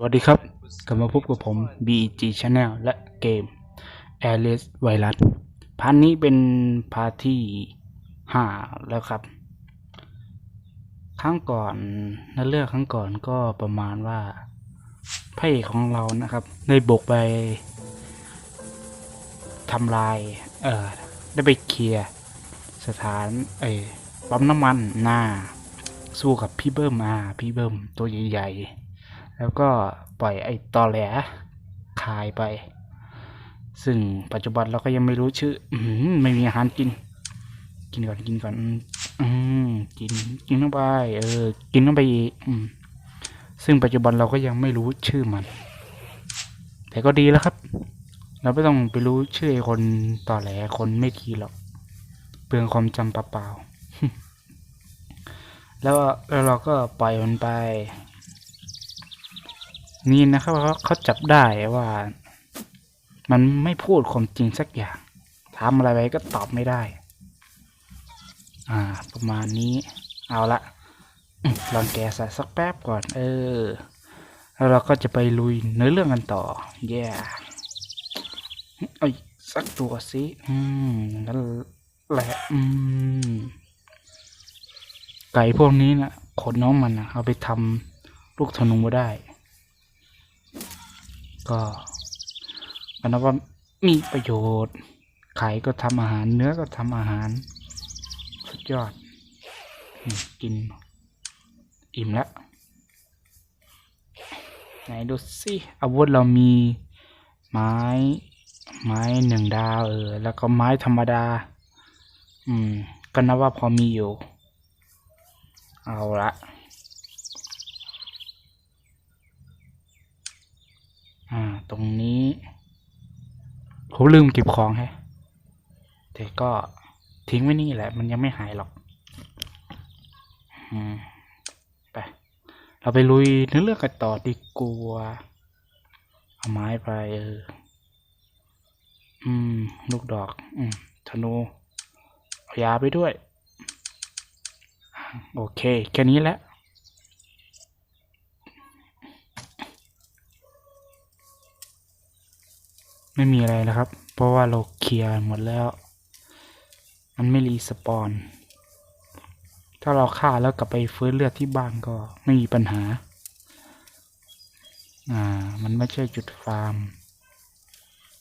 สวัสดีครับ กลับมาพบกับผม BG Channel และเกม Alice Virus พาร์ทนี้เป็นพาร์ทที่ห้าแล้วครับ ครั้งก่อนในเรื่องครั้งก่อนก็ประมาณว่าพระเอกของเรานะครับ ได้บุกไปทำลาย เอ่อได้ไปเคลียร์สถาน เอปั๊มน้ำมันหน้า สู้กับพี่เบิ้มมาพี่เบิ้มตัวใหญ่ๆ แล้วก็ปล่อยไอ้ตอแหลคายไป ซึ่งปัจจุบันเราก็ยังไม่รู้ชื่ออืมไม่มีอาหารกิน กินก่อนกินก่อน อืมกินกินเข้าไป เออ กินเข้าไปอีกอืมซึ่งปัจจุบันเราก็ยังไม่รู้ชื่อมัน แต่ก็ดีแล้วครับ เราไม่ต้องไปรู้ชื่อไอ้คนตอแหลคนไม่ดีหรอกเปลืองความจำเปล่าๆแล้วแล้วเราก็ปล่อยมันไป นี่นะครับเขาเขาจับได้ว่า มันไม่พูดความจริงสักอย่างถามอะไรไปก็ตอบไม่ได้ อ่า ประมาณนี้ เอาละลองแกะสสักแป๊บก่อน เออ แล้วเราก็จะไปลุยเนื้อเรื่องกันต่อ แย่เอ้ยสักตัวสิอืมนั่นแหละ อืม ไก่พวกนี้นะขนน้องมันนะเอาไปทำลูกธนูได้ ก็ก็นับว่ามีประโยชน์ ไข่ก็ทำอาหาร เนื้อก็ทำอาหาร สุดยอด กิน อิ่มแล้ว ไหนดูสิอาวุธเรามีไม้ ไม้หนึ่งดาวเออ แล้วก็ไม้ธรรมดา อืม ก็นับว่าพอมีอยู่ เอาละ อ่า ตรงนี้ผมลืมเก็บของแฮะแต่ก็ทิ้งไว้นี่แหละ มันยังไม่หายหรอกอืมไป เราไปลุยเนื้อเรื่องกันต่อดีกว่าเอาไม้ไปเอออืม ลูกดอก อืมธนูเอายาไปด้วย โอเค แค่นี้แหละ ไม่มีอะไรแล้วครับ เพราะว่าเราเคลียร์หมดแล้ว มันไม่รีสปอนถ้าเราฆ่าแล้วกลับไปฟื้นเลือดที่บ้านก็ไม่มีปัญหา อ่า มันไม่ใช่จุดฟาร์ม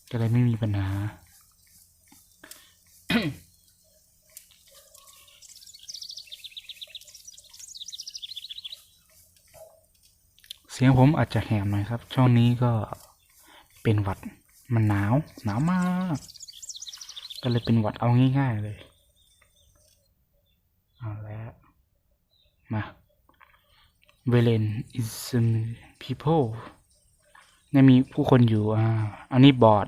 ก็เลยไม่มีปัญหา เสียงผมอาจจะแหบหน่อยครับ ช่วงนี้ก็เป็นหวัด มันหนาว หนาวมาก ก็เลยเป็นหวัดเอาง่าย ๆ เลย เอาแล้ว มาเวเลน is people เนี่ยมีผู้คนอยู่ อ่า อันนี้บอร์ด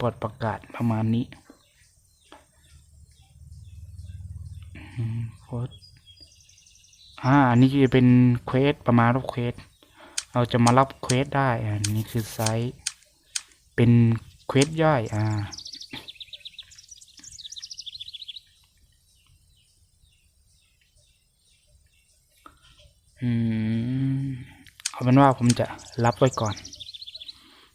บอร์ดประกาศประมาณนี้โค้ดอ่า อันนี้จะเป็นเควสประมาณรับเควส เราจะมารับเควสได้อันนี้คือไซส์เป็นเควสย่อยอ่าอืมเอาเป็นว่าผมจะรับไว้ก่อน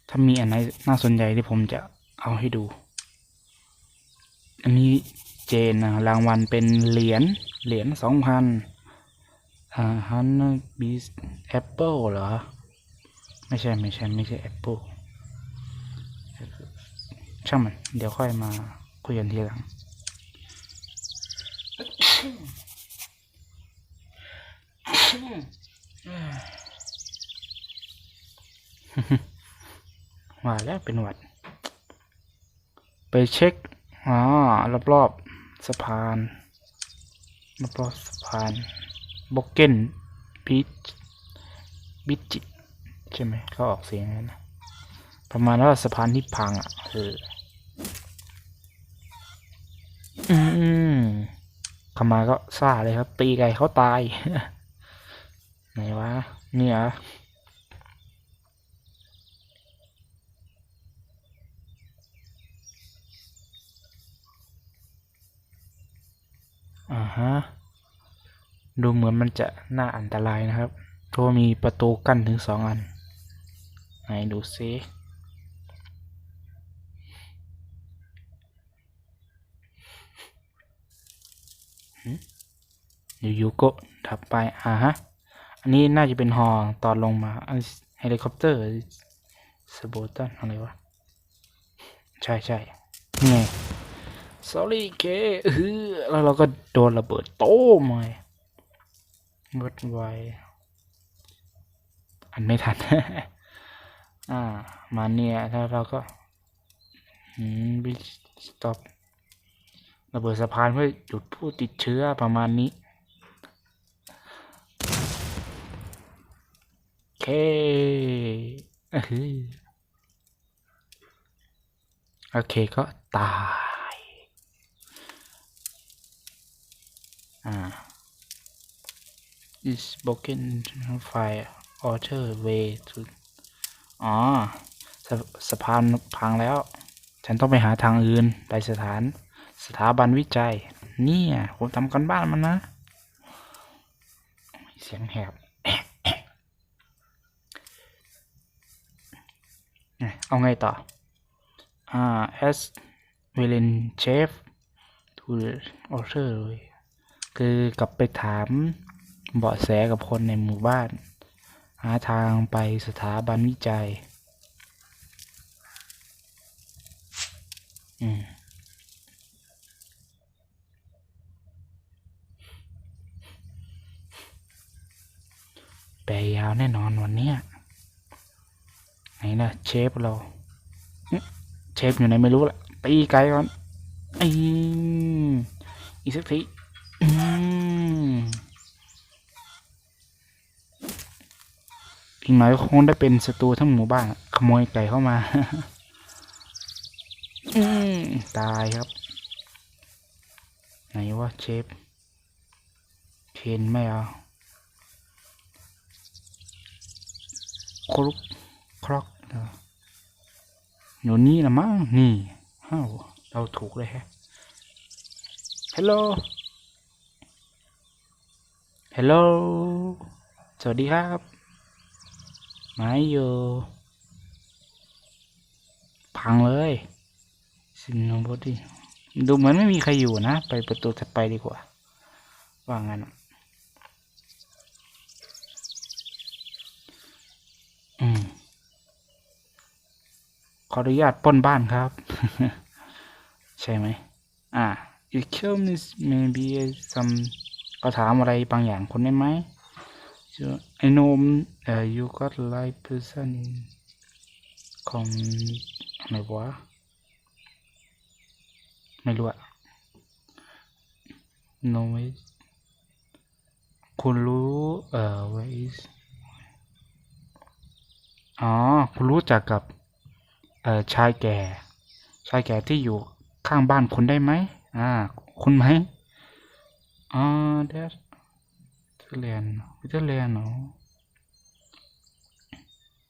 ถ้ามีอันไหนน่าสนใจที่ผมจะเอาให้ดู อันนี้เจนนะรางวัลเป็นเหรียญ เหรียญสองพัน ฮันบีสแอปเปิลเหรอ ไม่ใช่ไม่ใช่ไม่ใช่แอปเปิลช่างมัน เดี๋ยวค่อยมาคุยกันทีหลัง ว่าแล้วเป็นหวัด ไปเช็คอ๋อรอบๆสะพานรอบๆสะพาน บกเก้นบีชบิจิตใช่ไหมเขาออกเสียงงนั้นนะประมาณว่าสะพานที่พังอะเอออืมข้ามาก็ซ่าเลยครับ ตีไก่เขาตาย ไหนวะ เนี่ยเหรออ่าฮะ ดูเหมือนมันจะน่าอันตรายนะครับก็มีประตูกั้นถึงสองอัน ไหนดูซิอยู่ๆก็ถับไป อ่าฮะ อันนี้น่าจะเป็นฮอตอนลงมาเฮลิคอปเตอร์สโบตันอะไรวะ ใช่ใช่ไง sorry เคเออแล้วเราก็โดนระเบิดโต้ม เลยงดไวอันไม่ทัน อ่า มาเนี่ย แล้วเราก็อืมบิสต็อประเบิดสะพานเพื่อหยุดผู้ติดเชื้อประมาณนี้ โอเคอื้อหือโอเคก็ตาย อ่า is broken fire alter way to อ๋อสะสะพานพังแล้ว ฉันต้องไปหาทางอื่นไปสถาน สถาบันวิจัย เนี่ยผมทำกันบ้านมันนะ เสียงแหบเอาไงต่อ อ่า as villain chef to alter คือ กลับไปถาม เบาะแสกับคนในหมู่บ้าน หาทางไปสถาบันวิจัย อืมแปลยาวแน่นอนวันเนี้ยไหนนะเชฟเรา เชฟอยู่ไหนไม่รู้ละตีไกลก่อนอีอีสักทีอืม อีกหน่อยก็คงได้เป็นศัตรูทั้งหมู่บ้านอะขโมยไก่เข้ามา อืมตายครับ ไหนวะเชฟเคนไม่เอาครุกครอกเนอะอยู่นี่นะมั้งนี่อ้าวเราถูกเลยฮะฮัลโหลฮัลโหลสวัสดีครับ ไม่อยู่ พังเลยสินโนบดีดูเหมือนไม่มีใครอยู่นะ ไปประตูถัดไปดีกว่า ว่างั้นอืม ขออนุญาตป้นบ้านครับ ใช่ไหม อ่า you kill me maybe some ก็ถามอะไรบางอย่างคนได้ไหม so I know uh, you got like person in com อะไรวะไม่รู้อะ no way คุณรู้เอ่อ where is อ๋อ คุณรู้จักกับเอ่อชายแก่ ชายแก่ที่อยู่ข้างบ้านคุณได้ไหมอ่า คุณไหมอ๋อเดดเรียนวิเทเลียนเนาะ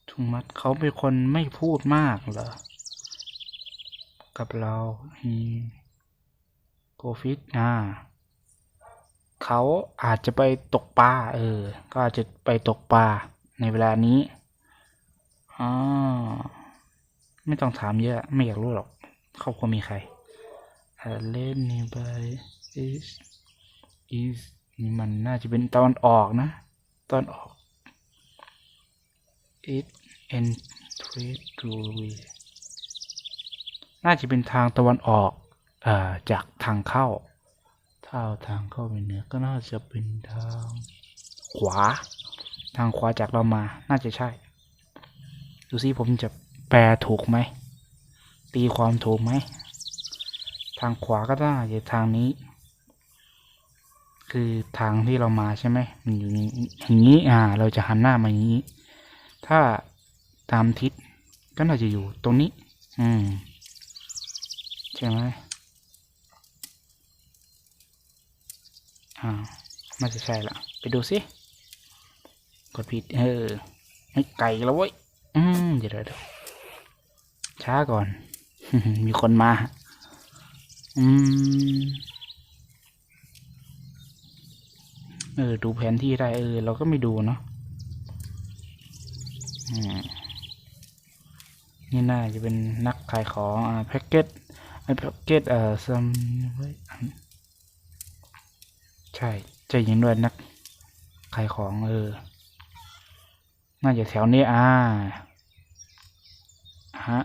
ทุงมัดเขาเป็นคนไม่พูดมากเหรอ กับเราฮีโกฟิตอ่าเขาอาจจะไปตกปลาเออ ก็อาจจะไปตกปลาในเวลานี้อ๋อไม่ต้องถามเยอะ ไม่อยากรู้หรอกครอบครัวมีใคร a l e n y by is is นี่มันน่าจะเป็นตอนออกนะ ตอนออก it and trade to we น่าจะเป็นทางตะวันออกอ่อจากทางเข้า ถ้าเอาทางเข้าไปเหนือก็น่าจะเป็นทางขวา ทางขวาจากเรามา น่าจะใช่ ดูซิผมจะแปลถูกไหม ตีความถูกไหม ทางขวาก็ได้จะทางนี้ คือทางที่เรามาใช่ไหมมันอยู่อย่างนี้อ่า เราจะหันหน้ามาอย่างนี้ ถ้าตามทิศก็น่าจะอยู่ตรงนี้ อืมใช่ไหมอ่าน่าจะใช่ละไปดูสิกดผิดเออให้ไก่แล้วเว้ยอืมเดี๋ยวเดี๋ยวเดี๋ยวช้าก่อน มีคนมา อืม เออ ดูแผนที่ได้เออ เราก็ไม่ดูเนาะนี่น่าจะเป็นนักขายของอ่าแพ็กเกจไอแพ็กเกจเอ่อซัมใช่ใจยิงด้วยนักขายของเออ น่าจะแถวนี้อ่าฮะ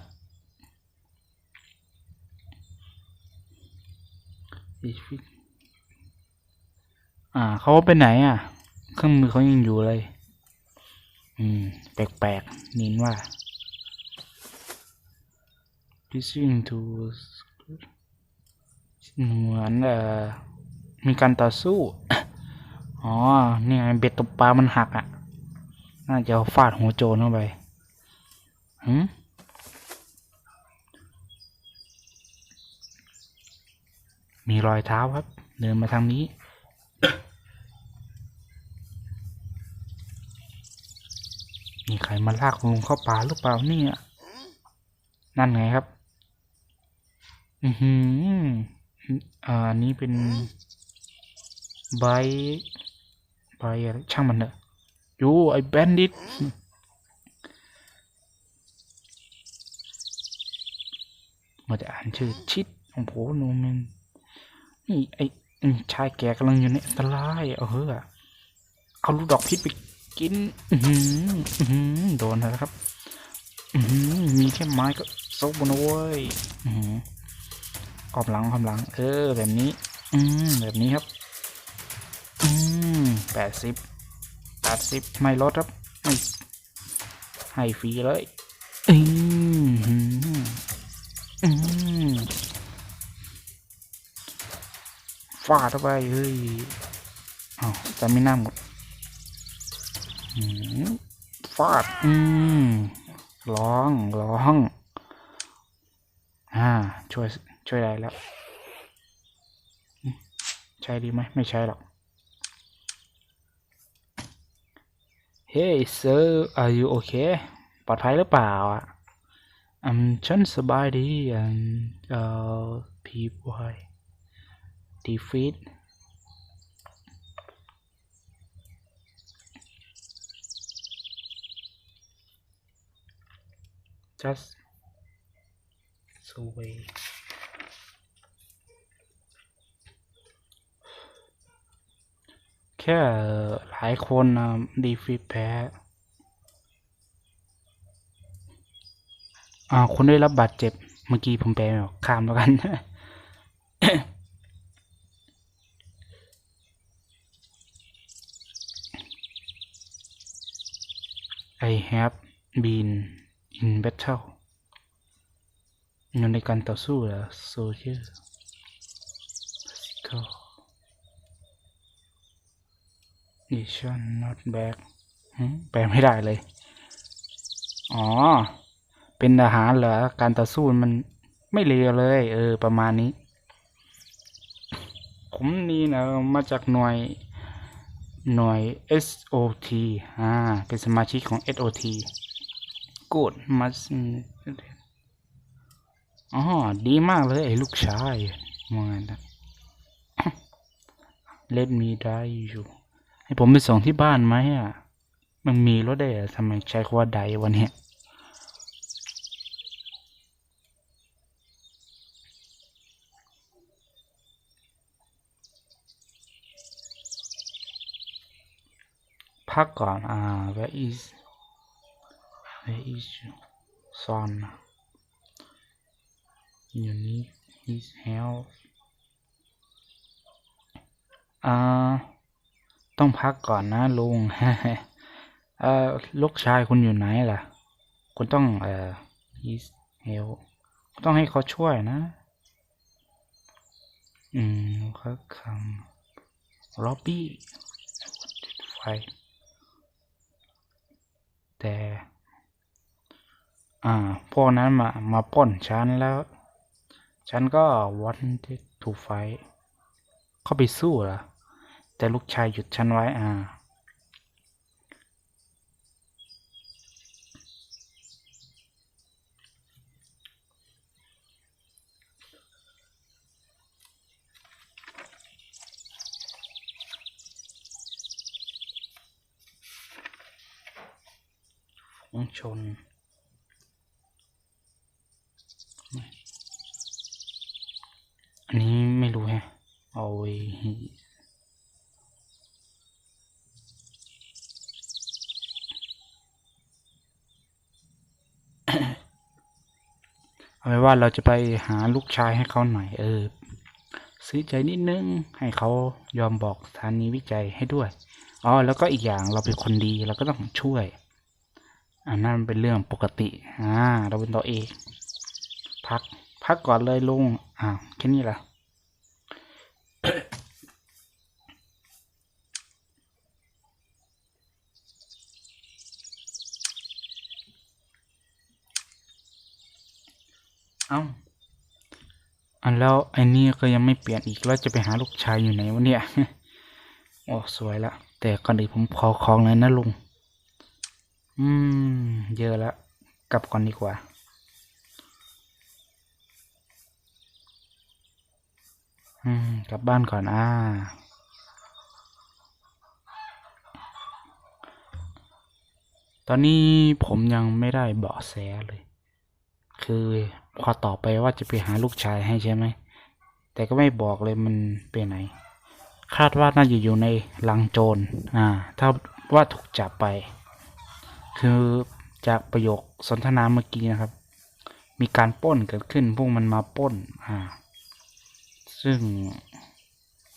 อีฟิก อ่าเขาไปไหนอะ เครื่องมือเขายังอยู่เลย อืม แปลกๆนินว่า listening to เหมือนเอ่อมีการต่อสู้ อ๋อ นี่ไงเบ็ดตกปลามันหักอะ น่าจะฟาดหัวโจรเข้าไปหืมมีรอยเท้าครับ เดินมาทางนี้ มีใครมาลากลุงเข้าป่าหรือเปล่าเนี่ย นั่นไงครับ อือหืออ่าอันนี้เป็นใบใบอะไรช่างมันเถอะอยู่ไอ้แบนดิตมาจะอ่านชื่อชิดของโผโนเมนนี่ไอ ชายแก่กำลังอยู่ในอันตรายเอาเฮ้อะเอาลูกดอกพิษไปกิน อือหืออื้อหือโดนแล้วครับ อือหือมีแค่ไม้ก็โซกบนเว้ยอือหือกอบหลังกอบหลัง เออ แบบนี้ อืมแบบนี้ครับ อืมแปดสิบแปดสิบไม่ลดครับไม่ให้ฟรีเลย ฟาดเข้าไปเฮ้ยอ้าวแต่ไม่น่าหมดฟาด อืมร้องร้องอ่าช่วยช่วยได้แล้ว ใช่ดีไหมไม่ใช่หรอก Hey sir are you okay ปลอดภัยหรือเปล่าอะอืมฉันสบายดีอืมเอ่อพี่บอย defeat just survey แค่หลายคนนะดีฟีแพ้ อ่า คนได้รับบาดเจ็บ เมื่อกี้ผมแปลไม่ออกข้ามแล้วกัน I have been in battle อยู่ในการต่อสู้แล้ว soldier physical mission not back แปลไม่ได้เลย อ๋อ เป็นทหารเหรอ การต่อสู้มันไม่เลวเลย เออ ประมาณนี้ ผมนี่นะมาจากหน่วย หน่วย SOT อ่า เป็นสมาชิกของ SOT Good มาอ๋อ ดีมากเลยไอ้ลูกชายว่าไงนะ Let me die อยู่ ให้ผมไปส่งที่บ้านไหมอะ มันมีรถได้ทำไมใช้คำว่าไดวันนี้ พักก่อน อ่า where is where is son you need his help อ่า ต้องพักก่อนนะลุงเอ่อลูกชายคุณอยู่ไหนล่ะ คุณต้อง เอ่อ his help ต้องให้เขาช่วยนะ อืมเขาคำ lobby ไฟ แต่อ่าพวกนั้นมามาปล้นฉันแล้ว ฉันก็วันที่ถูกไฟ เข้าไปสู้เหรอแต่ลูกชายหยุดฉันไว้อ่า งชนอันนี้ไม่รู้แฮะเอาไว้เอาไว้ว่าเราจะไปหาลูกชายให้เขาหน่อยเออ ซื้อใจนิดนึงให้เขายอมบอกสถานีวิจัยให้ด้วยอ๋อแล้วก็อีกอย่างเราเป็นคนดีเราก็ต้องช่วย อันนั้นเป็นเรื่องปกติ อ่า เราเป็นตัวเองพัก พักก่อนเลยลุง อ้าวแค่นี้ละเอ้าอันแล้วไอ้นี่ก็ยังไม่เปลี่ยนอีกแล้วจะไปหาลูกชายอยู่ไหนวะเนี่ย โอ้ สวยละ แต่ก่อนอื่นผมขอของเลยนะลุง อืม เยอะแล้ว กลับก่อนดีกว่า อืม กลับบ้านก่อนอ่าตอนนี้ผมยังไม่ได้เบาะแสเลย คือพอต่อไปว่าจะไปหาลูกชายให้ใช่ไหม แต่ก็ไม่บอกเลยมันไปไหน คาดว่าน่าจะอยู่ในลังโจร อ่า ถ้าว่าถูกจับไป คือจากประโยคสนทนาเมื่อกี้นะครับ มีการป้นเกิดขึ้นพวกมันมาป้น อ่า ซึ่ง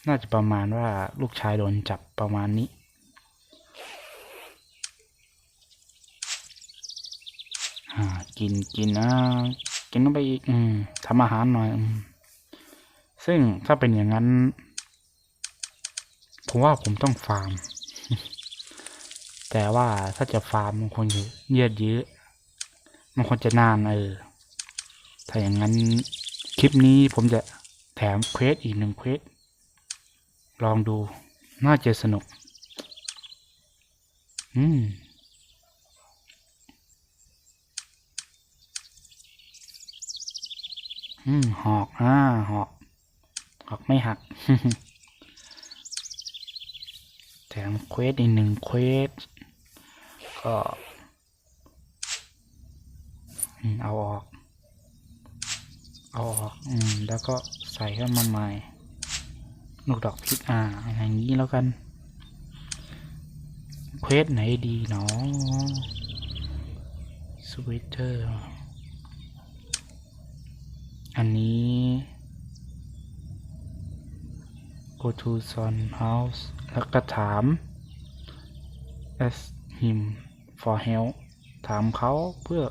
น่าจะประมาณว่าลูกชายโดนจับประมาณนี้ อ่า กินกินอ่ากินลงไปอีกอืมทำอาหารหน่อยอซึ่งถ้าเป็นอย่างนั้น ผมว่าผมต้องฟาร์ม แต่ว่าถ้าจะฟาร์มมันควรจะยืดยื้อมันควรจะนานเออ ถ้าอย่างนั้นคลิปนี้ผมจะแถมเควสอีกหนึ่งเควส ลองดูน่าจะสนุก อืมอืมหอกอ่าหอก หอกไม่หัก แถมเควสอีกหนึ่งเควส ก็ เอาออก เอาออก อืม แล้วก็ใส่เข้ามาใหม่ลูกดอกพริกอ่าอย่างนี้แล้วกันเควสไหนดีเนาะสวิตเตอร์ อันนี้ go to son house แล้วก็ถาม ask him for help ถามเขาเพื่อ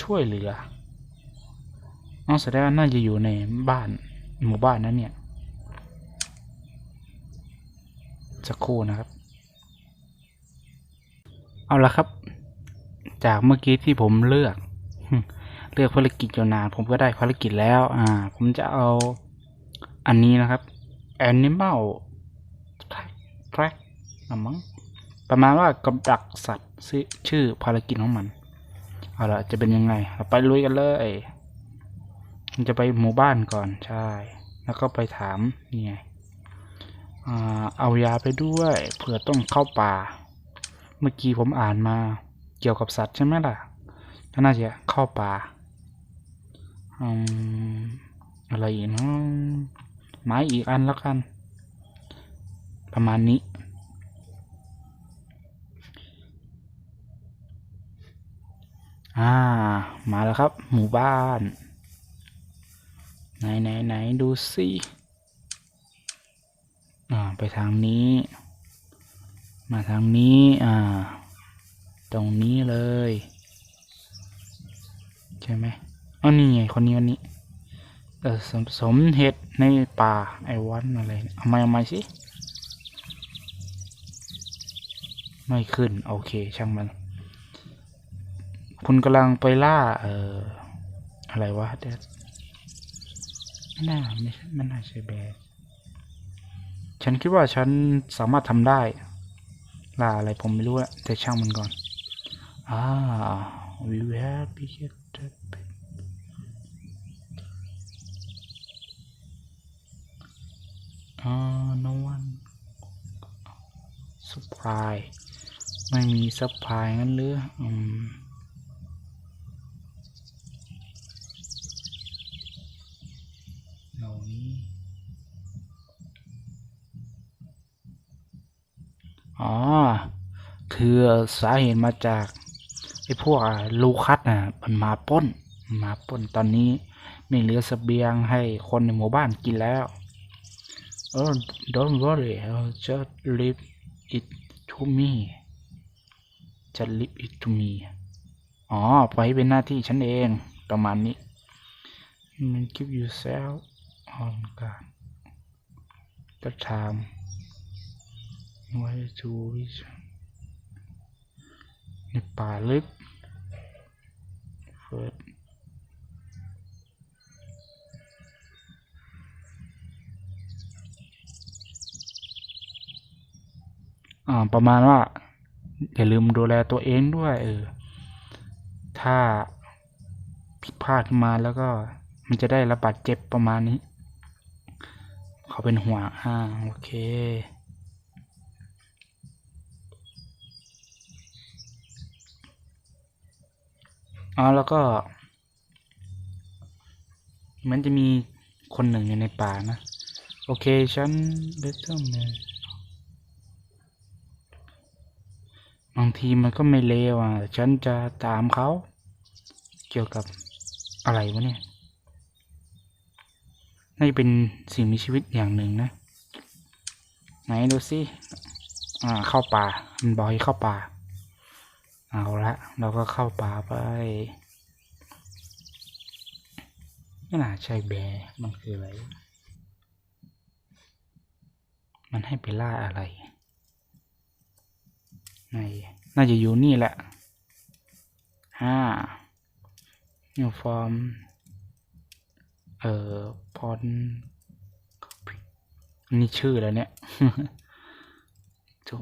ช่วยเหลือน้องแสดงว่าน่าจะอยู่ในบ้านหมู่บ้านนั้นเนี่ยสักครู่นะครับ เอาละครับ จากเมื่อกี้ที่ผมเลือก เลือกภารกิจอยู่นานผมก็ได้ภารกิจแล้ว อ่า ผมจะเอาอันนี้นะครับ Animal Track Track นะมั้ง ประมาณว่ากำดักสัตว์ชื่อชื่อภารกิจของมันเอาละจะเป็นยังไงเราไปลุยกันเลยมันจะไปหมู่บ้านก่อนใช่ แล้วก็ไปถามนี่ไงอเอายาไปด้วยเผื่อต้องเข้าป่า เมื่อกี้ผมอ่านมาเกี่ยวกับสัตว์ใช่ไหมล่ะก็น่าจะเข้าป่าอะไรอีกนะไม้อีกอันแล้วกัน ประมาณนี้ อ่า มาแล้วครับ หมู่บ้าน ไหนไหนไหนดูสิอ่าไปทางนี้ มาทางนี้ อ่า ตรงนี้เลย ใช่ไหมอ๋อนี่ไงคนนี้คนนี้เออสมสมเห็ดในป่าไอวันอะไรเอามาเอามาสิ ไม่ขึ้น โอเค ช่างมัน คุณกำลังไปล่า เอ่อ อะไรวะเดดไม่น่าไม่ใช่ไม่น่าใช่แบร์ฉันคิดว่าฉันสามารถทำได้ ล่าอะไรผมไม่รู้อะแต่ช่างมันก่อน อ่า we have to get t อ่า no one supply ไม่มี supply งั้นหรืออืม คือสาเหตุมาจากไอ้พวกลูคัสน่ะมันมาป้น มาป้นตอนนี้ไม่เหลือเสบียงให้คนในหมู่บ้านกินแล้ว Oh don't worry I'll just leave it to me just leave it to me อ๋อปล่อยให้เป็นหน้าที่ฉันเองประมาณนี้ มัน keep yourself on guard the time way to reach ในป่าลึก first อ่าประมาณว่าอย่าลืมดูแลตัวเองด้วยเออถ้าผิดพลาดมาแล้วก็มันจะได้รับบาดเจ็บประมาณนี้ เขาเป็นห่วงอ่าโอเค อ๋อแล้วก็ มันจะมีคนหนึ่งอยู่ในป่านะ โอเคฉันเบสเตอร์แมนบางทีมันก็ไม่เลวอะ ฉันจะตามเขา เกี่ยวกับอะไรวะเนี่ยน่าจะเป็นสิ่งมีชีวิตอย่างหนึ่งนะ ไหนดูสิ อ่า เข้าป่า มันบอกให้เข้าป่า เอาละเราก็เข้าป่าไป ไม่น่าใช่แบมันคืออะไร มันให้ไปล่าอะไรไหนน่าจะอยู่นี่แหละห้านิวฟอร์ม เอ่อพอนนี่ชื่อแล้วเนี่ยโอ้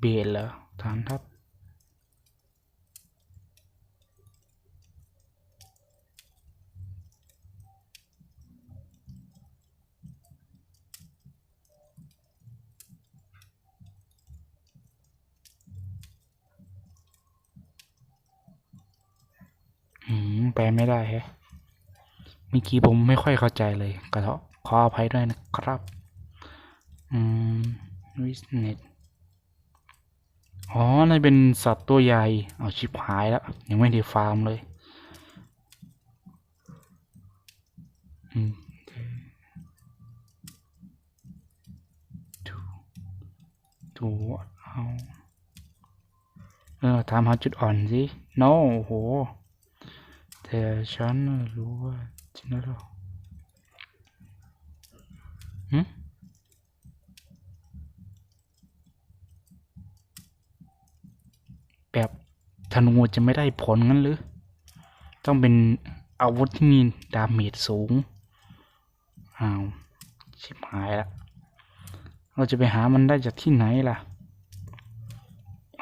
เบลเหรอฐานทัพอืมแปลไม่ได้แฮะเมื่อกี้ผมไม่ค่อยเข้าใจเลยขอขออภัยด้วยนะครับ อืมวิสเน็ต อ๋อนั่นเป็นสัตว์ตัวใหญ่ เอาชิบหายแล้ว ยังไม่ได้ฟาร์มเลยอืมถูถูเอาเออถามหาจุดอ่อนสิ no โอ้โหแต่ฉันรู้ว่าจริงแล้วหรอหึแบบธ นูจะไม่ได้ผลงั้นหรือ ต้องเป็นอาวุธที่มีดาเมจสูง อ้าว ชิบหายละ เราจะไปหามันได้จากที่ไหนล่ะ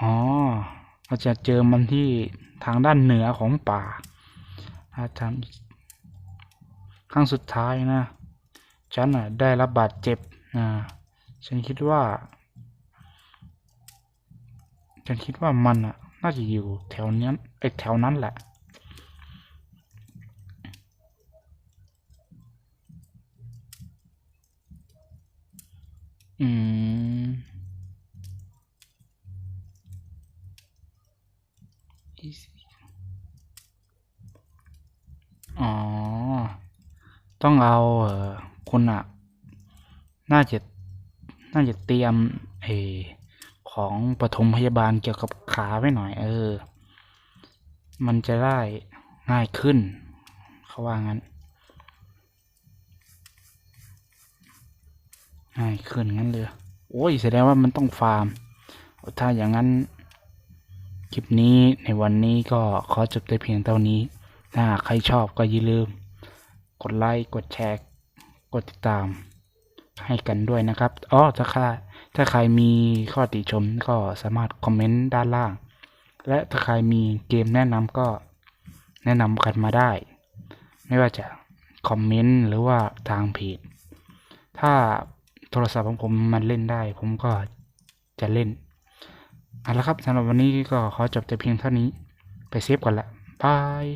อ๋อ เราจะเจอมันที่ทางด้านเหนือของป่าอาจารย์ครั้งสุดท้ายนะ ฉันอะได้รับบาดเจ็บนะฉันคิดว่า ฉันคิดว่ามันอะ น่าจะอยู่แถวนี้ไอ้แถวนั้นแหละ อืม อ๋อ ต้องเอาเออคุณอะน่าจะ น่าจะเตรียมเอ ของปฐมพยาบาลเกี่ยวกับขาไว้หน่อย เออ มันจะได้ง่ายขึ้น เขาว่างั้น ง่ายขึ้นงั้นเลย โอ้ยแสดงว่ามันต้องฟาร์ม ถ้าอย่างนั้นคลิปนี้ในวันนี้ก็ขอจบแต่เพียงเท่านี้ ถ้าใครชอบก็อย่าลืม กดไลค์ กดแชร์ กดติดตามให้กันด้วยนะครับ อ๋อถ้าใคร ถ้าใครมีข้อติชมก็สามารถคอมเมนต์ด้านล่าง และถ้าใครมีเกมแนะนำก็แนะนำกันมาได้ ไม่ว่าจะคอมเมนต์หรือว่าทางเพจถ้าโทรศัพท์ของผมมันเล่นได้ ผมก็จะเล่นเอาละครับสำหรับวันนี้ก็ขอจบแต่เพียงเท่านี้ ไปเซฟก่อนละบาย